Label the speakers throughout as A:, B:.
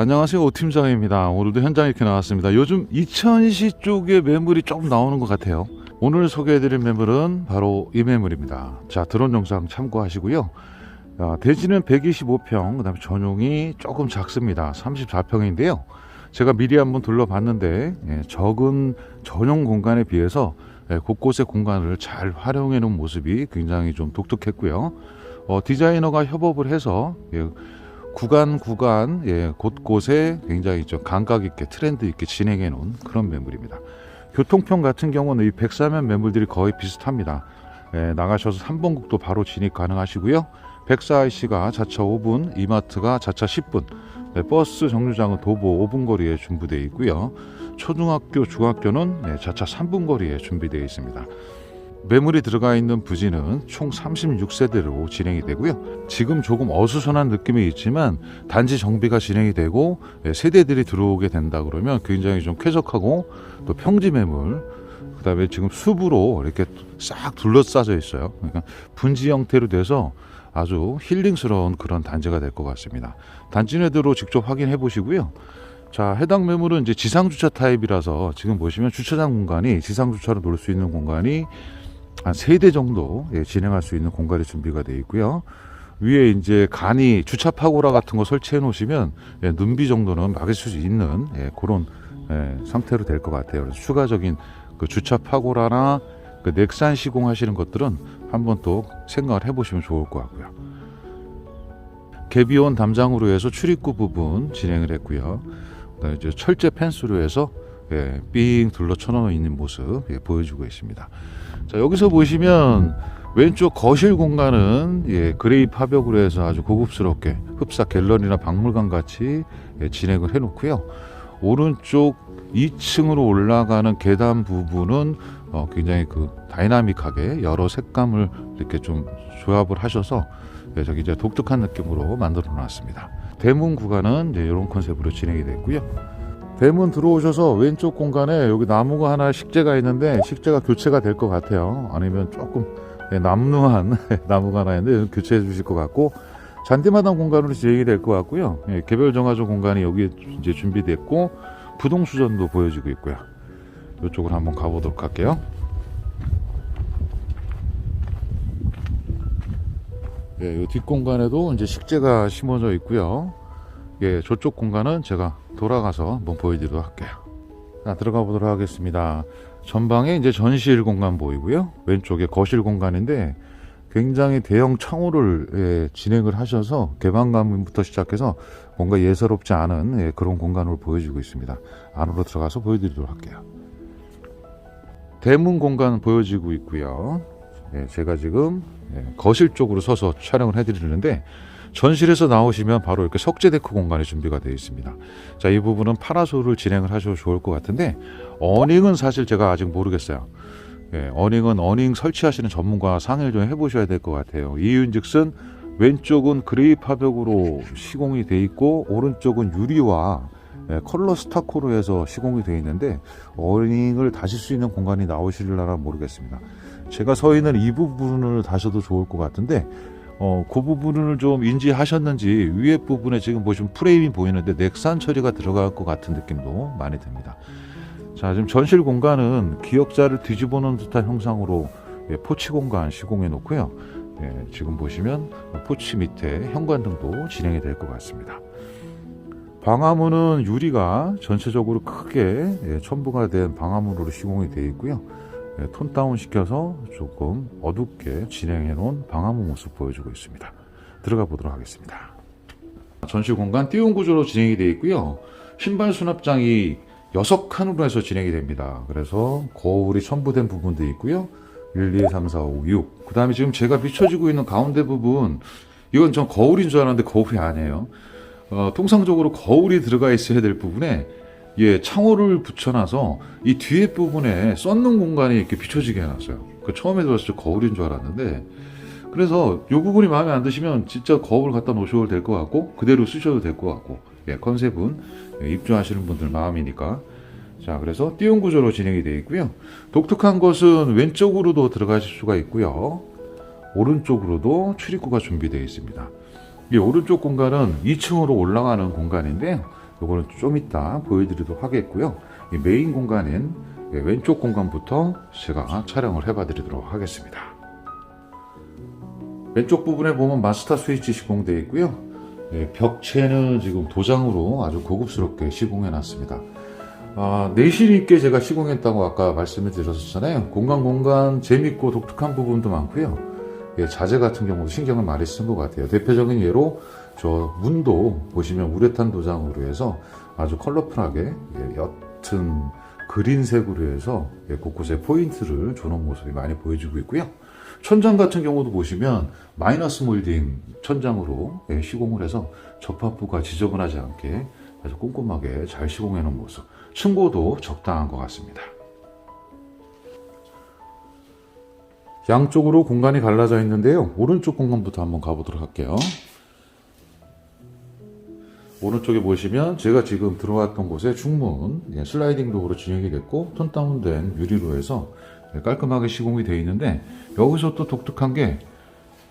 A: 네, 안녕하세요. 오 팀장입니다. 오늘도 현장에 이렇게 나왔습니다. 요즘 이천시 쪽에 매물이 조금 나오는 것 같아요. 오늘 소개해드릴 매물은 바로 이 매물입니다. 자, 드론 영상 참고하시고요. 아, 대지는 125평, 그 다음에 전용이 조금 작습니다. 34평인데요. 제가 미리 한번 둘러봤는데, 예, 적은 전용 공간에 비해서 예, 곳곳의 공간을 잘 활용해 놓은 모습이 굉장히 좀 독특했고요. 어, 디자이너가 협업을 해서 예, 구간 구간 예, 곳곳에 굉장히 좀 감각 있게 트렌드 있게 진행해 놓은 그런 매물입니다. 교통편 같은 경우는 이 백사면 매물들이 거의 비슷합니다. 예, 나가셔서 3번 국도 바로 진입 가능하시고요. 백사 IC가 자차 5분, 이마트가 자차 10분, 네, 버스 정류장은 도보 5분 거리에 준비되어 있고요. 초등학교, 중학교는 네, 자차 3분 거리에 준비되어 있습니다. 매물이 들어가 있는 부지는 총 36세대로 진행이 되고요. 지금 조금 어수선한 느낌이 있지만 단지 정비가 진행이 되고 예, 세대들이 들어오게 된다 그러면 굉장히 좀 쾌적하고 또 평지 매물 그다음에 지금 숲으로 이렇게 싹 둘러싸져 있어요. 그러니까 분지 형태로 돼서 아주 힐링스러운 그런 단지가 될 것 같습니다. 단지 내도로 직접 확인해 보시고요. 자, 해당 매물은 이제 지상 주차 타입이라서 지금 보시면 주차장 공간이 지상 주차로 놓을 수 있는 공간이 한 세 대 정도 예, 진행할 수 있는 공간이 준비가 되어 있고요. 위에 이제 간이 주차 파고라 같은 거 설치해 놓으시면 예, 눈비 정도는 막을 수 있는 예, 그런 예, 상태로 될 것 같아요. 그래서 추가적인 그 주차 파고라나 그 넥산 시공하시는 것들은 한번 또 생각을 해보시면 좋을 것 같고요. 개비온 담장으로 해서 출입구 부분 진행을 했고요. 이제 철제 펜스로 해서 예, 삥 둘러 쳐놓어 있는 모습 예, 보여주고 있습니다. 자 여기서 보시면 왼쪽 거실 공간은 예, 그레이 파벽으로 해서 아주 고급스럽게 흡사 갤러리나 박물관 같이 예, 진행을 해놓고요. 오른쪽 2층으로 올라가는 계단 부분은 어, 굉장히 그 다이나믹하게 여러 색감을 이렇게 좀 조합을 하셔서 예, 저기 이제 독특한 느낌으로 만들어 놨습니다. 대문 구간은 이제 이런 컨셉으로 진행이 됐고요. 대문 들어오셔서 왼쪽 공간에 여기 나무가 하나 식재가 있는데 식재가 교체가 될 것 같아요. 아니면 조금 예, 남루한 나무가 하나 있는데 교체해 주실 것 같고 잔디마당 공간으로 진행이 될 것 같고요. 예, 개별 정화조 공간이 여기 이제 준비됐고 부동 수전도 보여지고 있고요. 이쪽으로 한번 가보도록 할게요. 예, 이 뒷공간에도 이제 식재가 심어져 있고요. 예, 저쪽 공간은 제가 돌아가서 한번 보여드리도록 할게요. 자, 들어가 보도록 하겠습니다. 전방에 이제 전실 공간 보이고요. 왼쪽에 거실 공간인데 굉장히 대형 창호를 예, 진행을 하셔서 개방감부터 시작해서 뭔가 예사롭지 않은 예, 그런 공간으로 보여지고 있습니다. 안으로 들어가서 보여드리도록 할게요. 대문 공간 보여지고 있고요. 예, 제가 지금 예, 거실 쪽으로 서서 촬영을 해드리는데 전실에서 나오시면 바로 이렇게 석재 데크 공간이 준비가 되어 있습니다. 자, 이 부분은 파라솔을 진행을 하셔도 좋을 것 같은데 어닝은 사실 제가 아직 모르겠어요. 예, 어닝은 어닝 설치하시는 전문가 상의를 좀 해보셔야 될 것 같아요. 이유인즉슨 왼쪽은 그레이 파벽으로 시공이 돼 있고 오른쪽은 유리와 예, 컬러 스타코로 해서 시공이 되어 있는데 어닝을 다실 수 있는 공간이 나오실려나 모르겠습니다. 제가 서 있는 이 부분을 다셔도 좋을 것 같은데 어, 그 부분을 좀 인지하셨는지 위에 부분에 지금 보시면 프레임이 보이는데 넥산 처리가 들어갈 것 같은 느낌도 많이 듭니다. 자, 지금 전실 공간은 기역자를 뒤집어 놓은 듯한 형상으로 예, 포치 공간 시공해 놓고요. 예, 지금 보시면 포치 밑에 현관등도 진행이 될 것 같습니다. 방화문은 유리가 전체적으로 크게 예, 첨부가 된 방화문으로 시공이 되어 있고요. 예, 톤 다운 시켜서 조금 어둡게 진행해 놓은 방화문 모습 보여주고 있습니다. 들어가 보도록 하겠습니다. 전실 공간 띄운 구조로 진행이 되어 있고요. 신발 수납장이 6칸으로 해서 진행이 됩니다. 그래서 거울이 첨부된 부분도 있고요. 1, 2, 3, 4, 5, 6. 그 다음에 지금 제가 비춰지고 있는 가운데 부분, 이건 전 거울인 줄 알았는데 거울이 아니에요. 어, 통상적으로 거울이 들어가 있어야 될 부분에 예, 창호를 붙여놔서 이 뒤에 부분에 썬는 공간이 이렇게 비춰지게 해놨어요. 그 처음에 들었을 때 거울인 줄 알았는데 그래서 이 부분이 마음에 안 드시면 진짜 거울 갖다 놓으셔도 될 것 같고 그대로 쓰셔도 될 것 같고 예, 컨셉은 예, 입주하시는 분들 마음이니까 자 그래서 띄운 구조로 진행이 되어 있고요. 독특한 것은 왼쪽으로도 들어가실 수가 있고요. 오른쪽으로도 출입구가 준비되어 있습니다. 이 오른쪽 공간은 2층으로 올라가는 공간인데요. 이거는 좀 이따 보여드리도록 하겠고요. 이 메인 공간인 예, 왼쪽 공간부터 제가 촬영을 해봐 드리도록 하겠습니다. 왼쪽 부분에 보면 마스터 스위치 시공되어 있고요. 예, 벽체는 지금 도장으로 아주 고급스럽게 시공해 놨습니다. 아, 내실 있게 제가 시공했다고 아까 말씀을 드렸었잖아요. 공간 공간 재밌고 독특한 부분도 많고요. 예, 자재 같은 경우도 신경을 많이 쓴 것 같아요. 대표적인 예로 저 문도 보시면 우레탄 도장으로 해서 아주 컬러풀하게 예, 옅은 그린색으로 해서 예, 곳곳에 포인트를 주는 모습이 많이 보여지고 있고요. 천장 같은 경우도 보시면 마이너스 몰딩 천장으로 예, 시공을 해서 접합부가 지저분하지 않게 아주 꼼꼼하게 잘 시공해 놓은 모습. 층고도 적당한 것 같습니다. 양쪽으로 공간이 갈라져 있는데요. 오른쪽 공간부터 한번 가보도록 할게요. 오른쪽에 보시면 제가 지금 들어왔던 곳에 중문 예, 슬라이딩 도어로 진행이 됐고 톤 다운된 유리로 해서 예, 깔끔하게 시공이 되어 있는데 여기서 또 독특한 게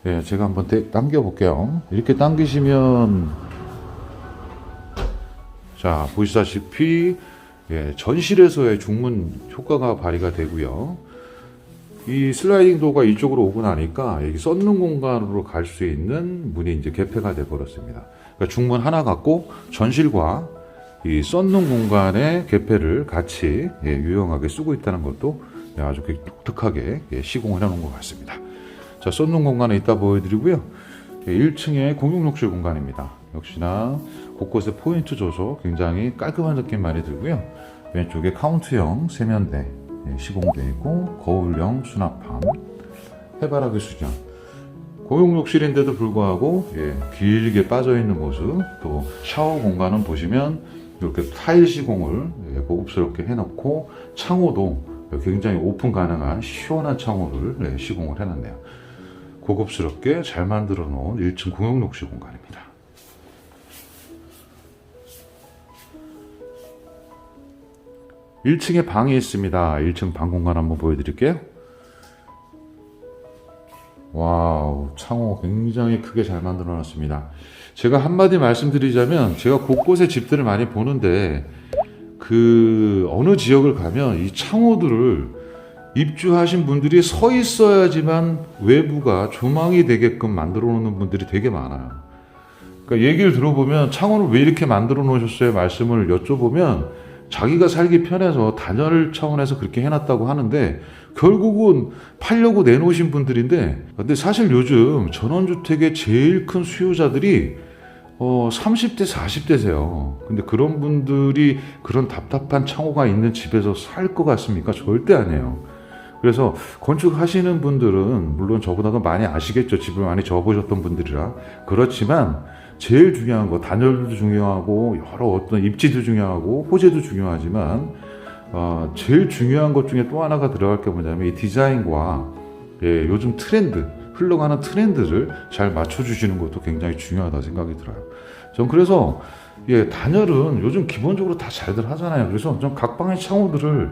A: 예, 제가 한번 대- 당겨 볼게요. 이렇게 당기시면 자 보시다시피 예, 전실에서의 중문 효과가 발휘가 되고요. 이 슬라이딩 도어가 이쪽으로 오고 나니까 여기 썬룸 공간으로 갈 수 있는 문이 이제 개폐가 돼 버렸습니다. 그러니까 중문 하나 갖고 전실과 이 썬룸 공간의 개폐를 같이 예, 유용하게 쓰고 있다는 것도 예, 아주 그 독특하게 예, 시공을 해놓은 것 같습니다. 자, 썬룸 공간은 이따 보여드리고요. 예, 1층의 공용 욕실 공간입니다. 역시나 곳곳에 포인트 줘서 굉장히 깔끔한 느낌 많이 들고요. 왼쪽에 카운트형 세면대 예, 시공되어 있고 거울형 수납함, 해바라기 수전. 공용 욕실인데도 불구하고 예, 길게 빠져 있는 모습, 또 샤워 공간은 보시면 이렇게 타일 시공을 예, 고급스럽게 해놓고 창호도 굉장히 오픈 가능한 시원한 창호를 예, 시공을 해놨네요. 고급스럽게 잘 만들어 놓은 1층 공용 욕실 공간입니다. 1층에 방이 있습니다. 1층 방 공간 한번 보여드릴게요. 와우, 창호 굉장히 크게 잘 만들어 놨습니다. 제가 한마디 말씀드리자면, 제가 곳곳에 집들을 많이 보는데, 그, 어느 지역을 가면 이 창호들을 입주하신 분들이 서 있어야지만 외부가 조망이 되게끔 만들어 놓는 분들이 되게 많아요. 그러니까 얘기를 들어보면 창호를 왜 이렇게 만들어 놓으셨어요? 말씀을 여쭤보면 자기가 살기 편해서 단열 차원에서 그렇게 해놨다고 하는데 결국은 팔려고 내놓으신 분들인데 근데 사실 요즘 전원주택의 제일 큰 수요자들이 어 30대 40대세요. 근데 그런 분들이 그런 답답한 창호가 있는 집에서 살 것 같습니까? 절대 아니에요. 그래서 건축하시는 분들은 물론 저보다도 많이 아시겠죠. 집을 많이 접으셨던 분들이라. 그렇지만 제일 중요한 거 단열도 중요하고 여러 어떤 입지도 중요하고 호재도 중요하지만 어, 제일 중요한 것 중에 또 하나가 들어갈 게 뭐냐면 이 디자인과 예, 요즘 트렌드 흘러가는 트렌드를 잘 맞춰주시는 것도 굉장히 중요하다 생각이 들어요. 전 그래서 예, 단열은 요즘 기본적으로 다 잘들 하잖아요. 그래서 좀 각 방의 창호들을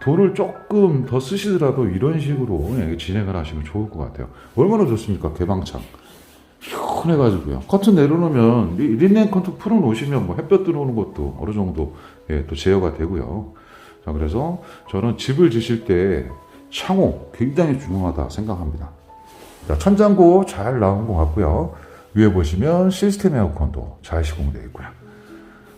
A: 돈을 조금 더 쓰시더라도 이런 식으로 예, 진행을 하시면 좋을 것 같아요. 얼마나 좋습니까? 개방창. 시원해가지고요. 커튼 내려놓으면 리- 린넨 커튼 풀어놓으시면 뭐 햇볕 들어오는 것도 어느 정도 예, 또 제어가 되고요. 자, 그래서 저는 집을 지실 때 창호 굉장히 중요하다 생각합니다. 자, 천장고 잘 나온 것 같고요. 위에 보시면 시스템 에어컨도 잘 시공되어 있고요.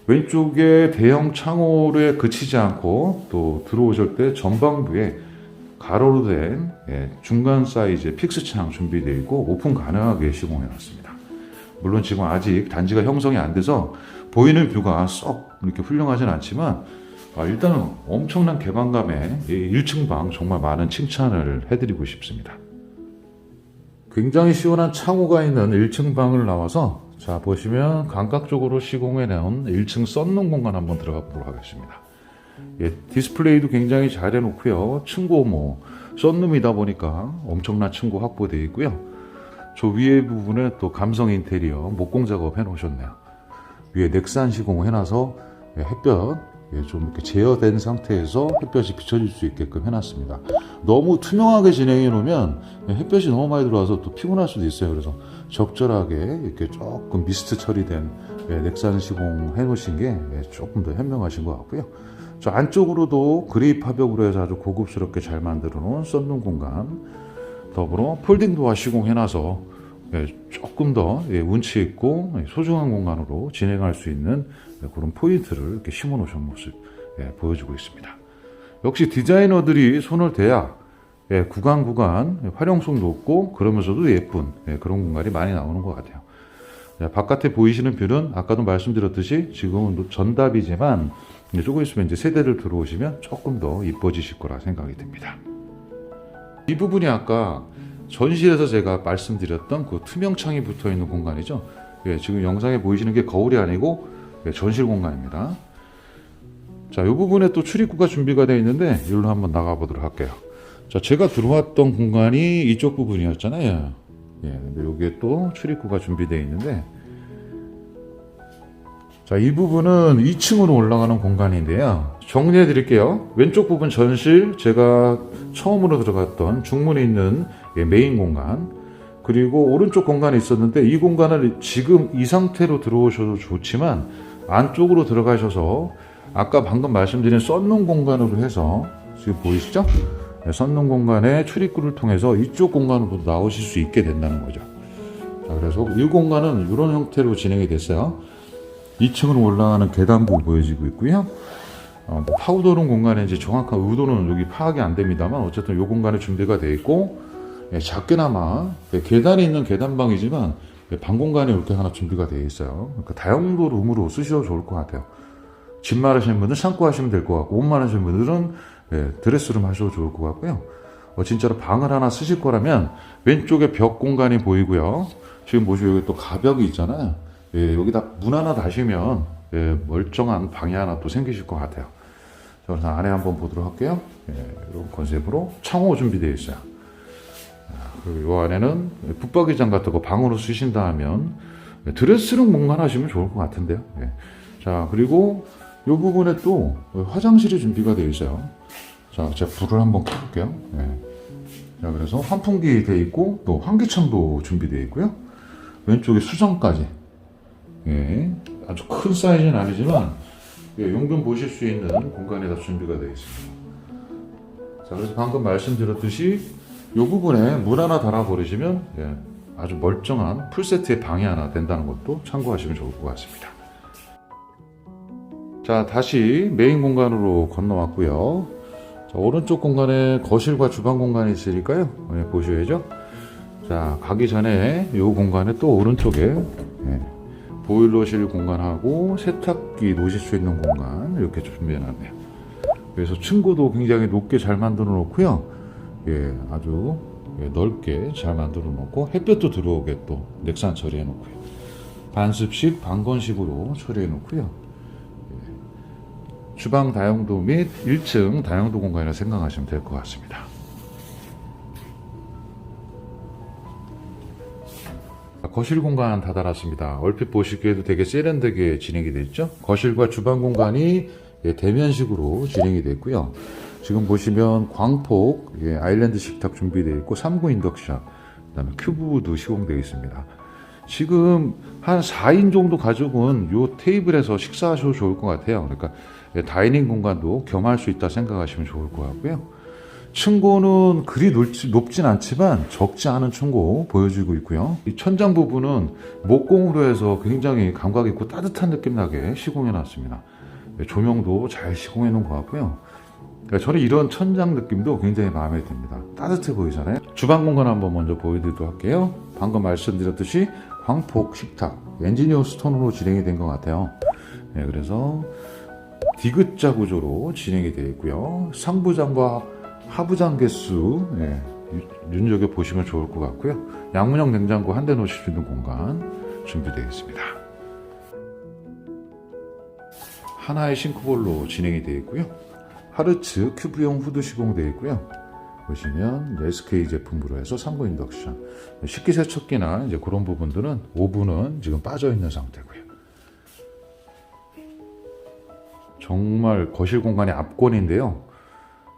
A: 왼쪽에 대형 창호에 그치지 않고 또 들어오실 때 전방부에 가로로 된 예, 중간 사이즈의 픽스 창 준비되어 있고 오픈 가능하게 시공해 놨습니다. 물론 지금 아직 단지가 형성이 안 돼서 보이는 뷰가 썩 이렇게 훌륭하진 않지만 아, 일단은 엄청난 개방감에 이 1층 방 정말 많은 칭찬을 해드리고 싶습니다. 굉장히 시원한 창호가 있는 1층 방을 나와서 자 보시면 감각적으로 시공해 놓은 1층 썬룸 공간 한번 들어가 보도록 하겠습니다. 예, 디스플레이도 굉장히 잘 해놓고요. 층고 뭐 썬룸이다 보니까 엄청난 층고 확보되어 있고요. 저 위에 부분에 또 감성 인테리어 목공 작업 해 놓으셨네요. 위에 넥산 시공 해놔서 예, 햇볕 예, 좀 이렇게 제어된 상태에서 햇볕이 비춰질 수 있게끔 해놨습니다. 너무 투명하게 진행해 놓으면 예, 햇볕이 너무 많이 들어와서 또 피곤할 수도 있어요. 그래서 적절하게 이렇게 조금 미스트 처리된 예, 넥산 시공 해 놓으신 게 예, 조금 더 현명하신 것 같고요. 저 안쪽으로도 그레이 파벽으로 해서 아주 고급스럽게 잘 만들어 놓은 썬룸 공간 더불어 폴딩 도어 시공해 놔서 예, 조금 더 예, 운치 있고 예, 소중한 공간으로 진행할 수 있는 예, 그런 포인트를 이렇게 심어 놓으신 모습 예, 보여주고 있습니다. 역시 디자이너들이 손을 대야 예, 구간 구간 예, 활용성 높고 그러면서도 예쁜 예, 그런 공간이 많이 나오는 것 같아요. 자, 바깥에 보이시는 뷰는 아까도 말씀드렸듯이 지금은 전답이지만 조금 있으면 이제 세대를 들어오시면 조금 더 이뻐지실 거라 생각이 듭니다. 이 부분이 아까 전실에서 제가 말씀드렸던 그 투명 창이 붙어 있는 공간이죠. 예, 지금 영상에 보이시는 게 거울이 아니고 예, 전실 공간입니다. 자, 이 부분에 또 출입구가 준비가 되어 있는데 이리로 한번 나가 보도록 할게요. 자, 제가 들어왔던 공간이 이쪽 부분이었잖아요. 예, 근데 여기에 또 출입구가 준비되어 있는데 자, 이 부분은 2층으로 올라가는 공간인데요. 정리해 드릴게요. 왼쪽 부분 전실, 제가 처음으로 들어갔던 중문에 있는 예, 메인 공간. 그리고 오른쪽 공간이 있었는데 이 공간을 지금 이 상태로 들어오셔도 좋지만 안쪽으로 들어가셔서 아까 방금 말씀드린 썬룸 공간으로 해서 지금 보이시죠? 네, 썬룸 공간의 출입구를 통해서 이쪽 공간으로 나오실 수 있게 된다는 거죠. 자, 그래서 이 공간은 이런 형태로 진행이 됐어요. 2층으로 올라가는 계단부 보여지고 있고요. 어, 뭐 파우더룸 공간인지 정확한 의도는 여기 파악이 안 됩니다만 어쨌든 이 공간에 준비가 되어 있고 예, 작게나마 예, 계단이 있는 계단방이지만 예, 방 공간이 이렇게 하나 준비가 되어 있어요. 그러니까 다용도 룸으로 쓰셔도 좋을 것 같아요. 집 마르시는 분들은 창고 하시면 될 것 같고 옷 마르시는 분들은 예, 드레스룸 하셔도 좋을 것 같고요. 어, 진짜로 방을 하나 쓰실 거라면 왼쪽에 벽 공간이 보이고요. 지금 보시면 여기 또 가벽이 있잖아요. 예, 여기다 문 하나 다시면 예, 멀쩡한 방이 하나 또 생기실 것 같아요. 자, 그래서 안에 한번 보도록 할게요. 예, 이런 컨셉으로 창호 준비되어 있어요. 아, 그리고 이 안에는 붙박이장 같은 거 방으로 쓰신다 하면 예, 드레스룸 공간 하시면 좋을 것 같은데요. 예. 자, 그리고 이 부분에 또 화장실이 준비가 되어 있어요. 자, 제가 불을 한번 켜볼게요. 예. 자, 그래서 환풍기 되어 있고 또 환기창도 준비되어 있고요. 왼쪽에 수정까지. 예. 아주 큰 사이즈는 아니지만 예, 용변 보실 수 있는 공간이 다 준비가 되어 있습니다. 자, 그래서 방금 말씀드렸듯이 이 부분에 물 하나 달아버리시면 예, 아주 멀쩡한 풀세트의 방이 하나 된다는 것도 참고하시면 좋을 것 같습니다. 자, 다시 메인 공간으로 건너왔고요. 자, 오른쪽 공간에 거실과 주방 공간이 있으니까요. 예, 보셔야죠. 자, 가기 전에 이 공간에 또 오른쪽에 예, 보일러실 공간하고 세탁 기 놓으실 수 있는 공간 이렇게 준비해 놨네요. 그래서 층고도 굉장히 높게 잘 만들어 놓고요. 예, 아주 예, 넓게 잘 만들어 놓고 햇볕도 들어오게 또 넥산 처리해 놓고요. 반습식 방건식으로 처리해 놓고요. 예, 주방 다용도 및 1층 다용도 공간이라 생각하시면 될 것 같습니다. 거실 공간 다 달았습니다. 얼핏 보시기에도 되게 세련되게 진행이 됐죠. 거실과 주방 공간이 예, 대면식으로 진행이 됐고요. 지금 보시면 광폭 예, 아일랜드 식탁 준비되어 있고 3구 인덕션, 그다음에 큐브도 시공되어 있습니다. 지금 한 4인 정도 가족은 이 테이블에서 식사하셔도 좋을 것 같아요. 그러니까 예, 다이닝 공간도 겸할 수 있다 생각하시면 좋을 것 같고요. 층고는 그리 높진 않지만 적지 않은 층고 보여지고 있고요. 이 천장 부분은 목공으로 해서 굉장히 감각 있고 따뜻한 느낌 나게 시공해 놨습니다. 네, 조명도 잘 시공해 놓은 것 같고요. 그러니까 저는 이런 천장 느낌도 굉장히 마음에 듭니다. 따뜻해 보이잖아요. 주방 공간 한번 먼저 보여드리도록 할게요. 방금 말씀드렸듯이 광폭 식탁 엔지니어 스톤으로 진행이 된 것 같아요. 네, 그래서 디귿자 구조로 진행이 되어 있고요. 상부장과 하부장 개수 예, 유- 눈여겨 보시면 좋을 것 같고요. 양문형 냉장고 한 대 놓으실 수 있는 공간 준비되어 있습니다. 하나의 싱크볼로 진행이 되어 있고요. 하르츠 큐브형 후드 시공되어 있고요. 보시면 SK 제품으로 해서 3구 인덕션 식기 세척기나 이제 그런 부분들은 오븐은 지금 빠져 있는 상태고요. 정말 거실 공간이 압권인데요.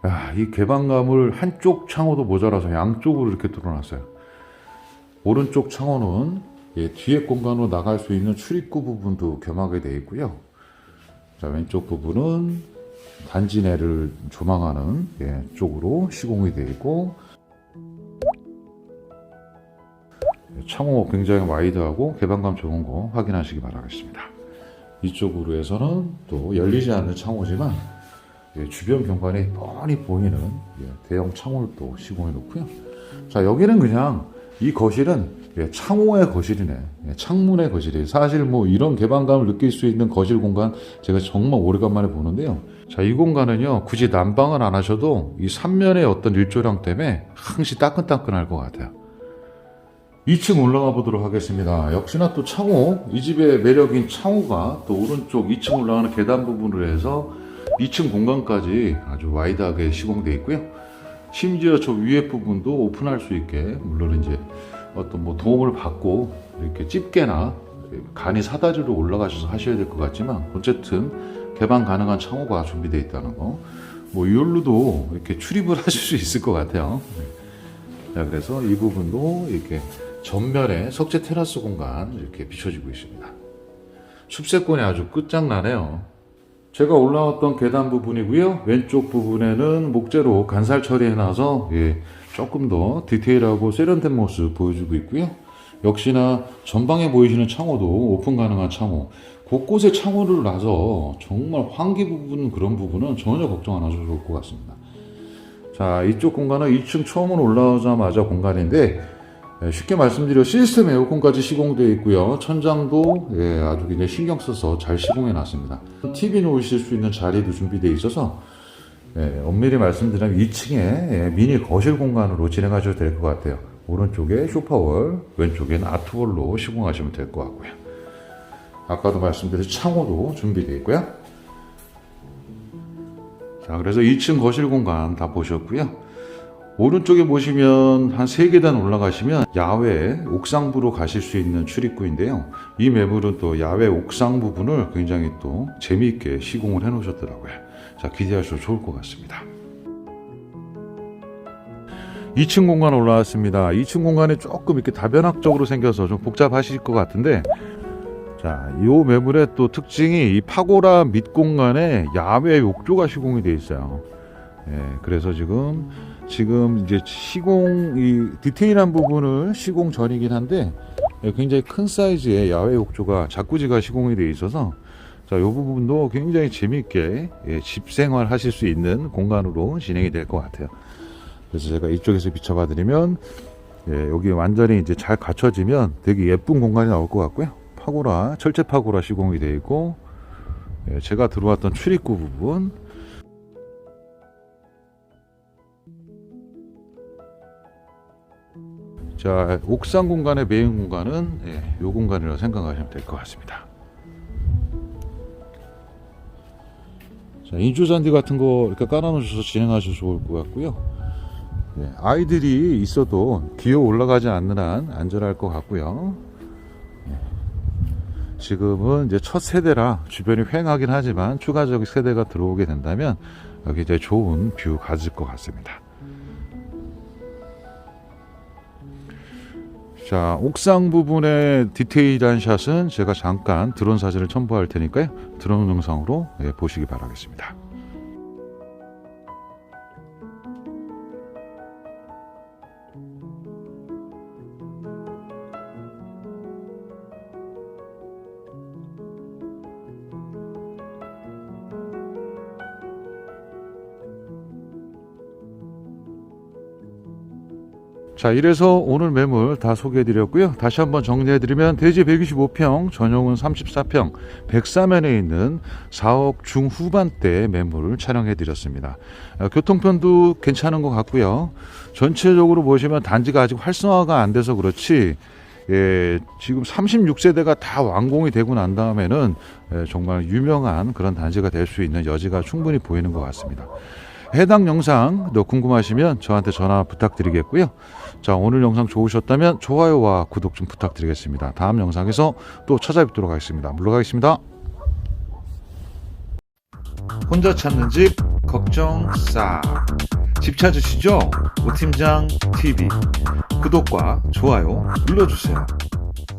A: 야, 이 개방감을 한쪽 창호도 모자라서 양쪽으로 이렇게 뚫어놨어요. 오른쪽 창호는 예, 뒤에 공간으로 나갈 수 있는 출입구 부분도 겸하게 되어 있고요. 자, 왼쪽 부분은 단지 내를 조망하는 예, 쪽으로 시공이 되어 있고 예, 창호 굉장히 와이드하고 개방감 좋은 거 확인하시기 바라겠습니다. 이쪽으로 해서는 또 열리지 않는 창호지만 예, 주변 경관이 뻔히 보이는 예, 대형 창호를 또 시공해 놓고요. 자 여기는 그냥 이 거실은 예, 창호의 거실이네. 예, 창문의 거실이에요. 사실 뭐 이런 개방감을 느낄 수 있는 거실 공간 제가 정말 오래간만에 보는데요. 자, 이 공간은요, 굳이 난방을 안 하셔도 이 삼면의 어떤 일조량 때문에 항시 따끈따끈할 것 같아요. 2층 올라가 보도록 하겠습니다. 역시나 또 창호, 이 집의 매력인 창호가 또 오른쪽 2층 올라가는 계단 부분으로 해서 2층 공간까지 아주 와이드하게 시공되어 있고요. 심지어 저 위에 부분도 오픈할 수 있게 물론 이제 어떤 뭐 도움을 받고 이렇게 집게나 간이 사다리로 올라가셔서 하셔야 될 것 같지만 어쨌든 개방 가능한 창호가 준비되어 있다는 거. 뭐 이걸로도 이렇게 출입을 하실 수 있을 것 같아요. 네. 자 그래서 이 부분도 이렇게 전면에 석재 테라스 공간 이렇게 비춰지고 있습니다. 숲세권이 아주 끝장나네요. 제가 올라왔던 계단 부분이고요. 왼쪽 부분에는 목재로 간살 처리해놔서 예, 조금 더 디테일하고 세련된 모습 보여주고 있고요. 역시나 전방에 보이시는 창호도 오픈 가능한 창호. 곳곳에 창호를 놔서 정말 환기 부분 그런 부분은 전혀 걱정 안 하셔도 좋을 것 같습니다. 자, 이쪽 공간은 2층 처음으로 올라오자마자 공간인데 예, 쉽게 말씀드려 시스템 에어컨까지 시공되어 있고요. 천장도 예, 아주 굉장히 신경 써서 잘 시공해 놨습니다. TV 놓으실 수 있는 자리도 준비되어 있어서 예, 엄밀히 말씀드리면 2층에 예, 미니 거실 공간으로 진행하셔도 될 것 같아요. 오른쪽에 쇼파월, 왼쪽에는 아트월로 시공하시면 될 것 같고요. 아까도 말씀드린 창호도 준비되어 있고요. 자, 그래서 2층 거실 공간 다 보셨고요. 오른쪽에 보시면 한 3계단 올라가시면 야외 옥상부로 가실 수 있는 출입구인데요. 이 매물은 또 야외 옥상 부분을 굉장히 또 재미있게 시공을 해 놓으셨더라고요. 자, 기대하셔도 좋을 것 같습니다. 2층 공간 올라왔습니다. 2층 공간이 조금 이렇게 다변학적으로 생겨서 좀 복잡하실 것 같은데 자, 이 매물의 또 특징이 이 파고라 밑 공간에 야외 욕조가 시공이 되어 있어요. 예, 그래서 지금 지금 이제 시공 이 디테일한 부분을 시공 전이긴 한데 예, 굉장히 큰 사이즈의 야외 욕조가 자꾸지가 시공이 되어 있어서 자, 이 부분도 굉장히 재미있게 예, 집 생활 하실 수 있는 공간으로 진행이 될 것 같아요. 그래서 제가 이쪽에서 비춰봐 드리면 예, 여기 완전히 이제 잘 갖춰지면 되게 예쁜 공간이 나올 것 같고요. 파고라 철제 파고라 시공이 되어 있고 예, 제가 들어왔던 출입구 부분 자 옥상 공간의 메인 공간은 예, 요 공간이라고 생각하시면 될 것 같습니다. 자 인조 잔디 같은 거 이렇게 깔아놓으셔서 진행하셔도 좋을 것 같고요. 예, 아이들이 있어도 기어 올라가지 않는 한 안전할 것 같고요. 예, 지금은 이제 첫 세대라 주변이 휑하긴 하지만 추가적인 세대가 들어오게 된다면 여기 이제 좋은 뷰 가질 것 같습니다. 자, 옥상 부분의 디테일한 샷은 제가 잠깐 드론 사진을 첨부할 테니까요. 드론 영상으로 예, 보시기 바라겠습니다. 자, 이래서 오늘 매물 다 소개해 드렸고요. 다시 한번 정리해 드리면 대지 125평, 전용은 34평, 103면에 있는 4억 중후반대 매물을 촬영해 드렸습니다. 어, 교통편도 괜찮은 것 같고요. 전체적으로 보시면 단지가 아직 활성화가 안 돼서 그렇지 예, 지금 36세대가 다 완공이 되고 난 다음에는 예, 정말 유명한 그런 단지가 될 수 있는 여지가 충분히 보이는 것 같습니다. 해당 영상 더 궁금하시면 저한테 전화 부탁드리겠고요. 자, 오늘 영상 좋으셨다면 좋아요와 구독 좀 부탁드리겠습니다. 다음 영상에서 또 찾아뵙도록 하겠습니다. 물러가겠습니다. 혼자 찾는 집 걱정 싹 집 찾으시죠? 오팀장 TV 구독과 좋아요 눌러주세요.